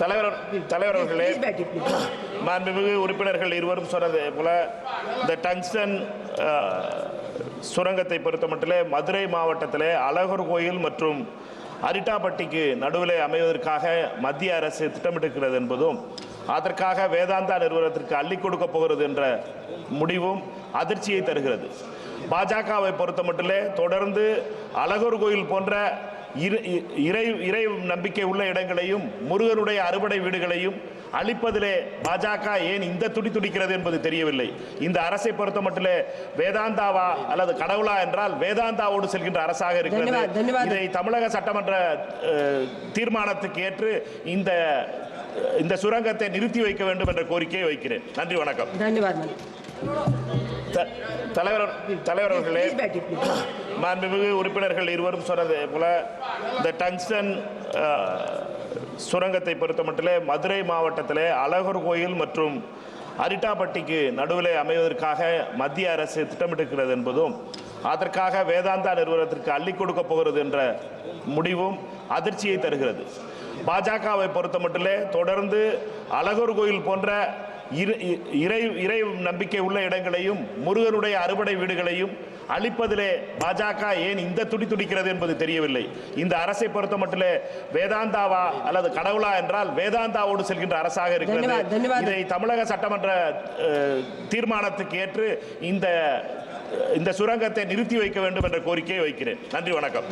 தலைவர் தலைவர் அவர்களே. மாண்புமிகு உறுப்பினர்கள் இருவரும் சொன்னது போல இந்த டங்ஸ்டன் சுரங்கத்தை பொறுத்தமட்டிலே மதுரை மாவட்டத்திலே அழகர் கோயில் மற்றும் அரிட்டாப்பட்டிக்கு நடுவிலே அமைவதற்காக மத்திய அரசு திட்டமிட்டிருக்கிறது என்பதும் அதற்காக வேதாந்தா நிறுவனத்திற்கு அள்ளி கொடுக்க போகிறது என்ற முடிவும் அதிர்ச்சியை தருகிறது பாஜகவை பொறுத்தமட்டிலே தொடர்ந்து அழகர் கோயில் போன்ற இறை இறை நம்பிக்கை உள்ள இடங்களையும் முருகனுடைய அறுவடை வீடுகளையும் அழிப்பதிலே பாஜக ஏன் இந்த துடி துடிக்கிறது என்பது தெரியவில்லை. இந்த அரசை பொறுத்த மட்டும் வேதாந்தாவா அல்லது கடவுளா என்றால் வேதாந்தாவோடு செல்கின்ற அரசாக இருக்கிறது. இதை தமிழக சட்டமன்ற தீர்மானத்துக்கு ஏற்று இந்த இந்த சுரங்கத்தை நிறுத்தி வைக்க வேண்டும் என்ற கோரிக்கையை வைக்கிறேன். நன்றி வணக்கம். தலைவர் தலைவர் அவர்களே. மாண்புமிகு உறுப்பினர்கள் இருவரும் சொன்னது போல இந்த டங்ஸ்டன் சுரங்கத்தை பொறுத்த மட்டிலே மதுரை மாவட்டத்தில் அழகர் கோயில் மற்றும் அரிட்டாப்பட்டிக்கு நடுவில் அமைவதற்காக மத்திய அரசு திட்டமிட்டிருக்கிறது என்பதும் அதற்காக வேதாந்தா நிறுவனத்திற்கு அள்ளி கொடுக்க போகிறது என்ற முடிவும் அதிர்ச்சியை தருகிறது. பாஜகவை பொறுத்த மட்டிலே தொடர்ந்து அழகர் கோயில் போன்ற இறை இறை நம்பிக்கை உள்ள இடங்களையும் முருகனுடைய அறுபடை வீடுகளையும் அழிப்பதிலே பாஜக ஏன் இந்த துடி துடிக்கிறது என்பது தெரியவில்லை. இந்த அரசை பொறுத்த மட்டும் வேதாந்தாவா அல்லது கடவுளா என்றால் வேதாந்தாவோடு செல்கின்ற அரசாக இருக்கிறது. இதை தமிழக சட்டமன்ற தீர்மானத்துக்கு ஏற்று இந்த இந்த சுரங்கத்தை நிறுத்தி வைக்க வேண்டும் என்ற கோரிக்கையை வைக்கிறேன். நன்றி வணக்கம்.